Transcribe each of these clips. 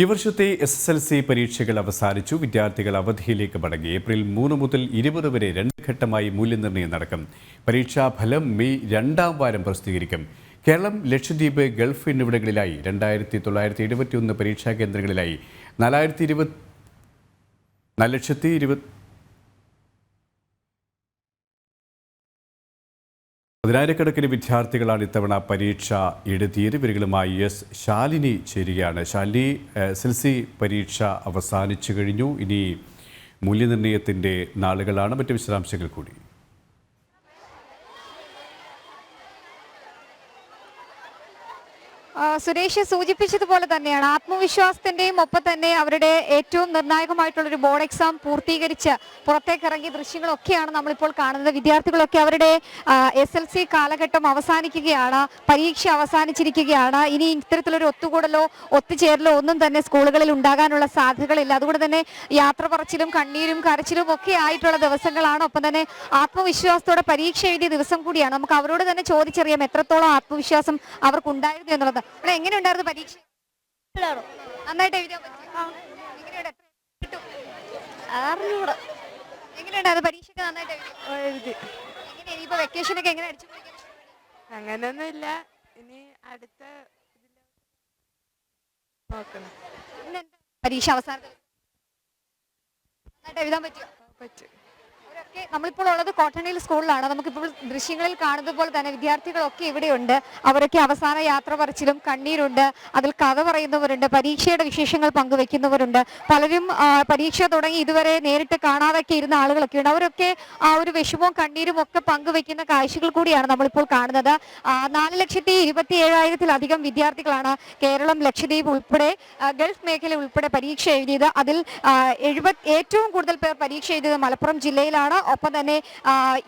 ഈ വർഷത്തെ S S L C പരീക്ഷകൾ അവസാനിച്ചു. വിദ്യാർത്ഥികൾ അവധിയിലേക്ക് മടങ്ങി. ഏപ്രിൽ മൂന്ന് മുതൽ ഇരുപത് വരെ രണ്ട് ഘട്ടമായി മൂല്യനിർണയം നടക്കും. പരീക്ഷാ ഫലം മെയ് രണ്ടാം വാരം പ്രസിദ്ധീകരിക്കും. കേരളം ലക്ഷദ്വീപ് ഗൾഫ് എന്നിവിടങ്ങളിലായി രണ്ടായിരത്തി തൊള്ളായിരത്തി എഴുപത്തിയൊന്ന് പരീക്ഷാ കേന്ദ്രങ്ങളിലായി. നാലായിരത്തി ഇരുപത് നാല് ലക്ഷത്തി ഇരുപത് പതിനായിരക്കണക്കിന് വിദ്യാർത്ഥികളാണ് ഇത്തവണ പരീക്ഷ എഴുതിയത്. ഇവരുകളുമായി എസ് ശാലിനി ചേരുകയാണ്. ശാലിനി എസ് എൽ സി പരീക്ഷ അവസാനിച്ചു കഴിഞ്ഞു. ഇനി മൂല്യനിർണയത്തിന്റെ നാളുകളാണ്. മറ്റ് വിശദാംശങ്ങൾ കൂടി. സുരേഷ് സൂചിപ്പിച്ചതുപോലെ തന്നെയാണ്. ആത്മവിശ്വാസത്തിന്റെയും ഒപ്പം തന്നെ അവരുടെ ഏറ്റവും നിർണായകമായിട്ടുള്ള ഒരു ബോർഡ് എക്സാം പൂർത്തീകരിച്ച് പുറത്തേക്ക് ഇറങ്ങിയ ദൃശ്യങ്ങളൊക്കെയാണ് നമ്മളിപ്പോൾ കാണുന്നത്. വിദ്യാർത്ഥികളൊക്കെ അവരുടെ എസ് എൽ സി കാലഘട്ടം അവസാനിക്കുകയാണ്. പരീക്ഷ അവസാനിച്ചിരിക്കുകയാണ്. ഇനി ഇത്തരത്തിലൊരു ഒത്തുകൂടലോ ഒത്തുചേരലോ ഒന്നും തന്നെ സ്കൂളുകളിൽ ഉണ്ടാകാനുള്ള സാധ്യതകളില്ല. അതുകൊണ്ട് തന്നെ യാത്ര പറച്ചിലും കണ്ണീരും കരച്ചിലും ഒക്കെ ആയിട്ടുള്ള ദിവസങ്ങളാണ്. ഒപ്പം തന്നെ ആത്മവിശ്വാസത്തോടെ പരീക്ഷ എഴുതിയ ദിവസം കൂടിയാണ്. നമുക്ക് അവരോട് തന്നെ ചോദിച്ചറിയാം എത്രത്തോളം ആത്മവിശ്വാസം അവർക്കുണ്ടായിരുന്നു എന്നുള്ളത്. ഇവിടെ എങ്ങനെ ഉണ്ടായിരുന്നു പരീക്ഷ? നന്നായിട്ട്? എങ്ങനെയുണ്ട്? എങ്ങനെയുണ്ടായിരുന്നു പരീക്ഷയ്ക്ക് നന്നായിട്ട്? എഴുതി? എങ്ങനെ ഇനിയിപ്പോ വെക്കേഷനൊക്കെ എങ്ങനെ അടിച്ചു? അങ്ങനെയൊന്നുമില്ല ഇനി അടുത്ത നോക്കണം. പരീക്ഷ അവസാനം പറ്റുമോ നന്നായിട്ട് എഴുതാൻ പറ്റിയോ പറ്റും. നമ്മളിപ്പോൾ ഉള്ളത് കോട്ടണിയിൽ സ്കൂളിലാണ്. നമുക്കിപ്പോൾ ദൃശ്യങ്ങളിൽ കാണുന്നത് പോലെ തന്നെ വിദ്യാർത്ഥികളൊക്കെ ഇവിടെയുണ്ട്. അവരൊക്കെ അവസാന യാത്ര പറച്ചിലും കണ്ണീരുണ്ട്. അതിൽ കഥ പറയുന്നവരുണ്ട്. പരീക്ഷയുടെ വിശേഷങ്ങൾ പങ്കുവെക്കുന്നവരുണ്ട് പലരും പരീക്ഷ തുടങ്ങി ഇതുവരെ നേരിട്ട് കാണാതൊക്കെ ഇരുന്ന ആളുകളൊക്കെ ഉണ്ട്. അവരൊക്കെ ആ ഒരു വിഷമവും കണ്ണീരും ഒക്കെ പങ്കുവെക്കുന്ന കാഴ്ചകൾ കൂടിയാണ് നമ്മളിപ്പോൾ കാണുന്നത്. നാല് ലക്ഷത്തി ഇരുപത്തി ഏഴായിരത്തിലധികം വിദ്യാർത്ഥികളാണ് കേരളം ലക്ഷദ്വീപ് ഉൾപ്പെടെ ഗൾഫ് മേഖല ഉൾപ്പെടെ പരീക്ഷ എഴുതിയത്. അതിൽ എഴുപത് ഏറ്റവും കൂടുതൽ പേർ പരീക്ഷ എഴുതിയത് മലപ്പുറം ജില്ലയിലാണ്. ഒപ്പം തന്നെ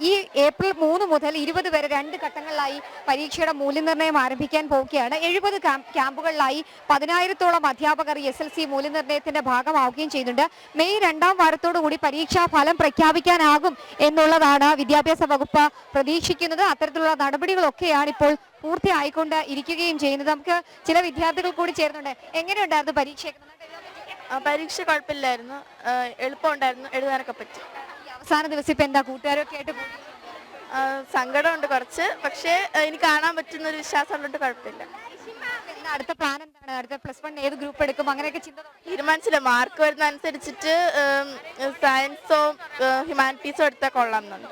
ഈ ഏപ്രിൽ മൂന്ന് മുതൽ ഇരുപത് വരെ രണ്ട് ഘട്ടങ്ങളിലായി പരീക്ഷയുടെ മൂല്യനിർണയം ആരംഭിക്കാൻ പോവുകയാണ്. എഴുപത് ക്യാമ്പുകളിലായി പതിനായിരത്തോളം അധ്യാപകർ എസ് എൽ സി മൂല്യനിർണയത്തിന്റെ ഭാഗമാവുകയും ചെയ്യുന്നുണ്ട്. മെയ് രണ്ടാം വാരത്തോടുകൂടി പരീക്ഷാ ഫലം പ്രഖ്യാപിക്കാനാകും എന്നുള്ളതാണ് വിദ്യാഭ്യാസ വകുപ്പ് പ്രതീക്ഷിക്കുന്നത്. അത്തരത്തിലുള്ള നടപടികളൊക്കെയാണ് ഇപ്പോൾ പൂർത്തിയായിക്കൊണ്ട് ഇരിക്കുകയും ചെയ്യുന്നത്. നമുക്ക് ചില വിദ്യാർത്ഥികൾ കൂടി ചേർന്നുണ്ട് എങ്ങനെയുണ്ടായിരുന്നു? ആ, പരീക്ഷ കുഴപ്പമില്ലായിരുന്നു. എളുപ്പമുണ്ടായിരുന്നു. എഴുതാനൊക്കെ പറ്റി. അവസാന ദിവസം ഇപ്പൊ എന്താ കൂട്ടുകാരൊക്കെ ആയിട്ട് സങ്കടമുണ്ട് കുറച്ച്. പക്ഷേ ഇനി കാണാൻ പറ്റുന്ന ഒരു വിശ്വാസം ഉള്ളതുകൊണ്ട് കുഴപ്പമില്ല. എന്താ അടുത്ത പ്ലാൻ എന്താണ്? അടുത്ത പ്ലസ് വൺ ഏത് ഗ്രൂപ്പ് എടുക്കും? അങ്ങനെയൊക്കെ ചിന്ത. തീരുമാനിച്ചില്ല. മാർക്ക് വരുന്ന അനുസരിച്ചിട്ട് സയൻസോ ഹ്യൂമാനിറ്റീസോ എടുത്താൽ കൊള്ളാം എന്നുണ്ട്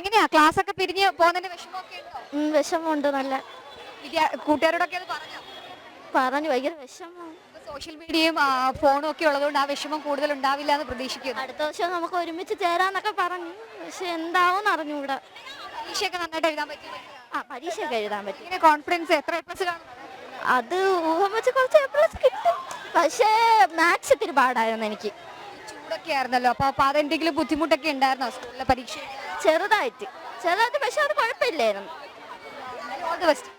എങ്ങനെയാ? ക്ലാസ് ഒക്കെ പിരിഞ്ഞ് പോകുന്നതിന്റെ വിഷമമൊക്കെ ഉണ്ടോ? വിഷമമുണ്ട് നല്ല. കൂട്ടുകാരോടൊക്കെ അത് പറഞ്ഞോ? പറഞ്ഞു. ഭയങ്കര വിഷമം. സോഷ്യൽ മീഡിയയും ഫോണും ഒക്കെ ഉള്ളതുകൊണ്ട് ആ വിഷമം കൂടുതൽ ഉണ്ടാവില്ല എന്ന് പ്രതീക്ഷിക്കുന്നു. അടുത്ത വർഷം നമുക്ക് ഒരുമിച്ച് ചേരാന്നൊക്കെ പറഞ്ഞു. പക്ഷെ എന്താവും അറിഞ്ഞൂടാ. പരീക്ഷയൊക്കെ നന്നായിട്ട് എഴുതാൻ പറ്റി ആ പരീക്ഷയൊക്കെ എഴുതാൻ പറ്റി. ഇങ്ങനെ കോൺഫിഡൻസ് എത്ര പ്ലസ് കാണും? അത് ഊഹം വെച്ച് കുറച്ച് എ പ്ലസ് കിട്ടും. പക്ഷേ മാത്സ് ഇത്തിരി പാടായിരുന്നു എനിക്ക്. ചൂടൊക്കെ ആയിരുന്നല്ലോ. അപ്പൊ അപ്പൊ അതെന്തെങ്കിലും ബുദ്ധിമുട്ടൊക്കെ ഉണ്ടായിരുന്നോ സ്കൂളിലെ പരീക്ഷ ചെറുതായിട്ട്. ചെറുതായിട്ട് പക്ഷെ അത് കുഴപ്പമില്ലായിരുന്നു. ഓൾ ദി ബെസ്റ്റ്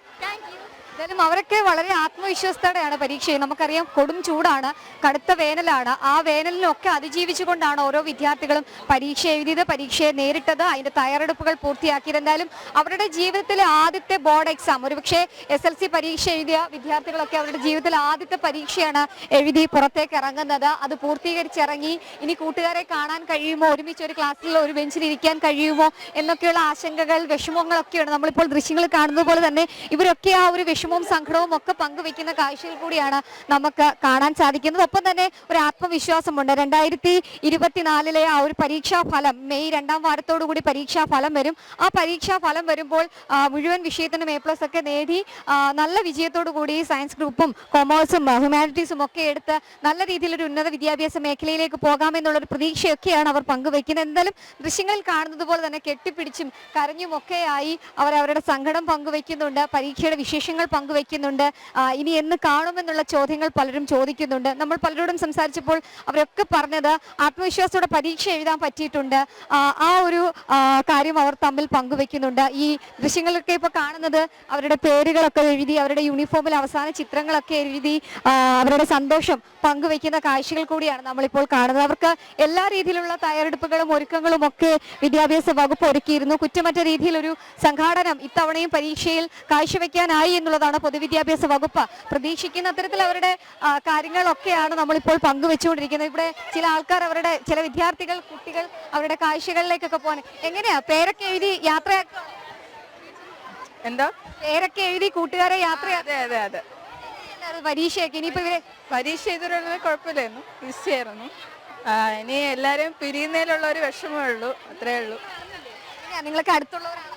എന്തായാലും അവരൊക്കെ വളരെ ആത്മവിശ്വാസത്തോടെയാണ് പരീക്ഷ ചെയ്യുന്നത്. നമുക്കറിയാം കൊടും ചൂടാണ് കടുത്ത വേനലാണ്. ആ വേനലിനൊക്കെ അതിജീവിച്ചുകൊണ്ടാണ് ഓരോ വിദ്യാർത്ഥികളും പരീക്ഷ എഴുതിയത് പരീക്ഷയെ നേരിട്ടത് അതിന്റെ തയ്യാറെടുപ്പുകൾ പൂർത്തിയാക്കിയത്. എന്തായാലും അവരുടെ ജീവിതത്തിലെ ആദ്യത്തെ ബോർഡ് എക്സാം ഒരുപക്ഷെ എസ് എൽ സി പരീക്ഷ എഴുതിയ വിദ്യാർത്ഥികളൊക്കെ അവരുടെ ജീവിതത്തിലെ ആദ്യത്തെ പരീക്ഷയാണ് എഴുതി പുറത്തേക്ക് ഇറങ്ങുന്നത്. അത് പൂർത്തീകരിച്ചിറങ്ങി. ഇനി കൂട്ടുകാരെ കാണാൻ കഴിയുമോ? ഒരുമിച്ച് ഒരു ക്ലാസ്സിൽ ഒരു ബെഞ്ചിൽ ഇരിക്കാൻ കഴിയുമോ? എന്നൊക്കെയുള്ള ആശങ്കകൾ വിഷമങ്ങളൊക്കെയാണ് നമ്മളിപ്പോൾ ദൃശ്യങ്ങൾ കാണുന്നത് പോലെ തന്നെ ഇവരൊക്കെ ആ ഒരു വിഷമവും സങ്കടവും ഒക്കെ പങ്കുവെക്കുന്ന കാഴ്ചയിൽ കൂടിയാണ് നമുക്ക് കാണാൻ സാധിക്കുന്നത്. ഒപ്പം തന്നെ ഒരു ആത്മവിശ്വാസമുണ്ട്. രണ്ടായിരത്തി ഇരുപത്തിനാലിലെ ആ ഒരു പരീക്ഷാ ഫലം മെയ് രണ്ടാം വാരത്തോടു കൂടി പരീക്ഷാ ഫലം വരും. ആ പരീക്ഷാ ഫലം വരുമ്പോൾ മുഴുവൻ വിഷയത്തിനും എ പ്ലസ് ഒക്കെ നേടി നല്ല വിജയത്തോടു കൂടി സയൻസ് ഗ്രൂപ്പും കൊമേഴ്സും ഹ്യൂമാനിറ്റീസും ഒക്കെ എടുത്ത് നല്ല രീതിയിലൊരു ഉന്നത വിദ്യാഭ്യാസ മേഖലയിലേക്ക് പോകാമെന്നുള്ള ഒരു പ്രതീക്ഷയൊക്കെയാണ് അവർ പങ്കുവെക്കുന്നത് എന്തായാലും ദൃശ്യങ്ങളിൽ കാണുന്നത് പോലെ തന്നെ കെട്ടിപ്പിടിച്ചും കരഞ്ഞും ഒക്കെയായി അവർ അവരുടെ സങ്കടം പങ്കുവെക്കുന്നുണ്ട് പരീക്ഷയുടെ വിശേഷങ്ങൾ പങ്കുവെക്കുന്നുണ്ട്. ഇനി എന്ന് കാണുമെന്നുള്ള ചോദ്യങ്ങൾ പലരും ചോദിക്കുന്നുണ്ട്. നമ്മൾ പലരോടും സംസാരിച്ചപ്പോൾ അവരൊക്കെ പറഞ്ഞത് ആത്മവിശ്വാസത്തോടെ പരീക്ഷ എഴുതാൻ പറ്റിയിട്ടുണ്ട്. ആ, ആ ഒരു കാര്യം അവർ തമ്മിൽ പങ്കുവെക്കുന്നുണ്ട്. ഈ ദൃശ്യങ്ങളൊക്കെ ഇപ്പോൾ കാണുന്നത് അവരുടെ പേരുകളൊക്കെ എഴുതി അവരുടെ യൂണിഫോമിൽ അവസാന ചിത്രങ്ങളൊക്കെ എഴുതി അവരുടെ സന്തോഷം പങ്കുവെക്കുന്ന കാഴ്ചകൾ കൂടിയാണ് നമ്മളിപ്പോൾ കാണുന്നത്. അവർക്ക് എല്ലാ രീതിയിലുള്ള തയ്യാറെടുപ്പുകളും ഒരുക്കങ്ങളും ഒക്കെ വിദ്യാഭ്യാസ വകുപ്പ് ഒരുക്കിയിരുന്നു. കുറ്റമറ്റ രീതിയിലൊരു സംഘാടനം ഇത്തവണയും പരീക്ഷയിൽ കാഴ്ചവെക്കാനായി എന്നുള്ളത് എന്താണ് പൊതുവിദ്യാഭ്യാസ വകുപ്പ്. പ്രതീക്ഷിക്കുന്ന തരത്തിൽ അവരുടെ കാര്യങ്ങളൊക്കെയാണ് നമ്മളിപ്പോൾ പങ്കുവെച്ചുകൊണ്ടിരിക്കുന്നത്. ഇവിടെ ചില ആൾക്കാർ അവരുടെ ചില വിദ്യാർത്ഥികൾ കുട്ടികൾ അവരുടെ കാഴ്ചകളിലേക്കൊക്കെ പോകാൻ. എങ്ങനെയാ? പേരൊക്കെ എഴുതി യാത്ര എന്താ? പേരൊക്കെ എഴുതി കൂട്ടുകാരെ യാത്ര അതെ അതെ അതെ. പരീക്ഷയൊക്കെ? ഇനിയിപ്പോ ഇവരെ പരീക്ഷ ചെയ്തിട്ടുള്ളത് കുഴപ്പമില്ലായിരുന്നു. ഈസി ആയിരുന്നു. ഇനി എല്ലാരും പിരിയുന്നതിലുള്ള ഒരു വിഷമമേ ഉള്ളൂ. അത്രേ ഉള്ളൂ. നിങ്ങൾക്ക് നിങ്ങളൊക്കെ അടുത്തുള്ളവരാണോ.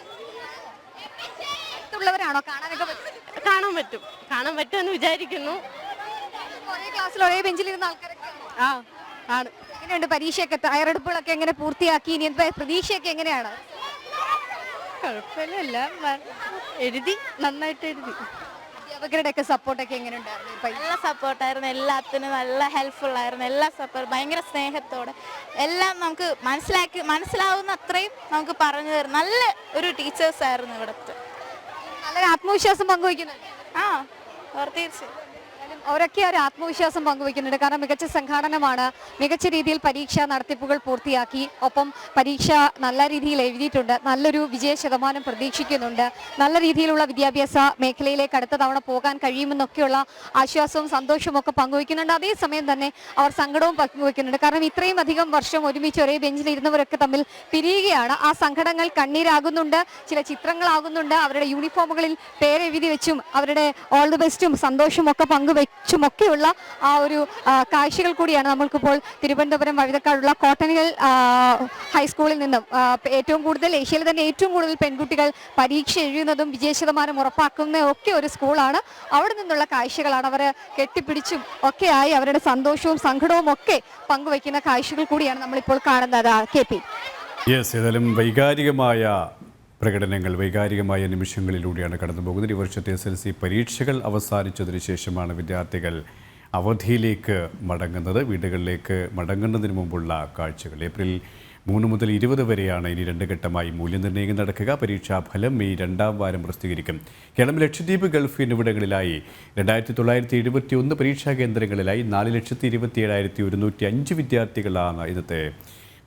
അടുത്തുള്ളവരാണോ കാണാനൊക്കെ പറ്റും. കാണാൻ പറ്റും. കാണാൻ പറ്റുമെന്ന് വിചാരിക്കുന്നു. ഒരേ ക്ലാസ്സിൽ ഒരേ ബെഞ്ചിലിരുന്ന ആൾക്കാരൊക്കെ ആ ആണ്. എങ്ങനെയുണ്ട് പരീക്ഷയൊക്കെ? തയ്യാറെടുപ്പുകളൊക്കെ എങ്ങനെ പൂർത്തിയാക്കി? ഇനി എന്താ പ്രതീക്ഷയൊക്കെ എങ്ങനെയാണ്? കുഴപ്പമില്ല. എഴുതി നന്നായിട്ട് എഴുതി. അധ്യാപകരുടെ ഒക്കെ സപ്പോർട്ടൊക്കെ എങ്ങനെ ഉണ്ടായിരുന്നു നല്ല സപ്പോർട്ടായിരുന്നു. എല്ലാത്തിനും നല്ല ഹെൽപ്ഫുൾ ആയിരുന്നു എല്ലാ സപ്പോർട്ട് ഭയങ്കര സ്നേഹത്തോടെ. എല്ലാം നമുക്ക് മനസ്സിലാക്കി മനസ്സിലാവുന്ന അത്രയും നമുക്ക് പറഞ്ഞു തരും നല്ല ഒരു ടീച്ചേഴ്സ് ആയിരുന്നു ഇവിടുത്തെ. ആത്മവിശ്വാസം പങ്കുവയ്ക്കുന്നുണ്ട്. ആ തീർച്ചയായും അവരൊക്കെ ഒരു ആത്മവിശ്വാസം പങ്കുവയ്ക്കുന്നുണ്ട്. കാരണം മികച്ച സംഘാടനമാണ് മികച്ച രീതിയിൽ പരീക്ഷാ നടത്തിപ്പുകൾ പൂർത്തിയാക്കി. ഒപ്പം പരീക്ഷ നല്ല രീതിയിൽ എഴുതിയിട്ടുണ്ട്. നല്ലൊരു വിജയ ശതമാനം പ്രതീക്ഷിക്കുന്നുണ്ട്. നല്ല രീതിയിലുള്ള വിദ്യാഭ്യാസ മേഖലയിലേക്ക് അടുത്ത തവണ പോകാൻ കഴിയുമെന്നൊക്കെയുള്ള ആശ്വാസവും സന്തോഷവും ഒക്കെ പങ്കുവയ്ക്കുന്നുണ്ട്. അതേസമയം തന്നെ അവർ സങ്കടവും പങ്കുവയ്ക്കുന്നുണ്ട്. കാരണം ഇത്രയും അധികം വർഷം ഒരുമിച്ച് ഒരേ ബെഞ്ചിൽ ഇരുന്നവരൊക്കെ തമ്മിൽ പിരിയുകയാണ്. ആ സങ്കടങ്ങൾ കണ്ണീരാകുന്നുണ്ട്. ചില ചിത്രങ്ങളാകുന്നുണ്ട്. അവരുടെ യൂണിഫോമുകളിൽ പേരെഴുതി വെച്ചും അവരുടെ ഓൾ ദി ബെസ്റ്റും സന്തോഷവും ഒക്കെ പങ്കുവെച്ചും ഒക്കെയുള്ള ആ ഒരു കാഴ്ചകൾ കൂടിയാണ് നമ്മൾക്കിപ്പോൾ തിരുവനന്തപുരം വഴുതക്കാടുള്ള കോട്ടണികൾ ഹൈസ്കൂളിൽ നിന്നും. ഏറ്റവും കൂടുതൽ ഏഷ്യയിൽ തന്നെ ഏറ്റവും കൂടുതൽ പെൺകുട്ടികൾ പരീക്ഷ എഴുതുന്നതും വിജയശതമാനം ഉറപ്പാക്കുന്നതും ഒക്കെ ഒരു സ്കൂളാണ്. അവിടെ നിന്നുള്ള കാഴ്ചകളാണ് അവർ കെട്ടിപ്പിടിച്ചും ഒക്കെയായി അവരുടെ സന്തോഷവും സങ്കടവും ഒക്കെ പങ്കുവയ്ക്കുന്ന കാഴ്ചകൾ കൂടിയാണ് നമ്മളിപ്പോൾ കാണുന്നത് കെ പി. യെസ് ഏതായാലും വൈകാരികമായ പ്രകടനങ്ങൾ വൈകാരികമായ നിമിഷങ്ങളിലൂടെയാണ് കടന്നുപോകുന്നത്. ഈ വർഷത്തെ എസ് എൽ സി പരീക്ഷകൾ അവസാനിച്ചതിന് ശേഷമാണ് വിദ്യാർത്ഥികൾ അവധിയിലേക്ക് മടങ്ങുന്നത്. വീടുകളിലേക്ക് മടങ്ങുന്നതിന് മുമ്പുള്ള കാഴ്ചകൾ. ഏപ്രിൽ മൂന്ന് മുതൽ ഇരുപത് വരെയാണ് ഇനി രണ്ട് ഘട്ടമായി മൂല്യനിർണയം നടക്കുക. പരീക്ഷാ ഫലം മെയ് രണ്ടാം വാരം പ്രസിദ്ധീകരിക്കും. കേരളം ലക്ഷദ്വീപ് ഗൾഫ് എന്നിവിടങ്ങളിലായി രണ്ടായിരത്തി തൊള്ളായിരത്തി എഴുപത്തി ഒന്ന് പരീക്ഷാ കേന്ദ്രങ്ങളിലായി നാല് ലക്ഷത്തി ഇരുപത്തി ഏഴായിരത്തി ഒരുന്നൂറ്റി അഞ്ച് വിദ്യാർത്ഥികളാണ് ഇന്നത്തെ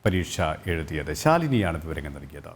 പരീക്ഷ എഴുതിയത്. ശാലിനിയാണ് വിവരങ്ങൾ നൽകിയത്.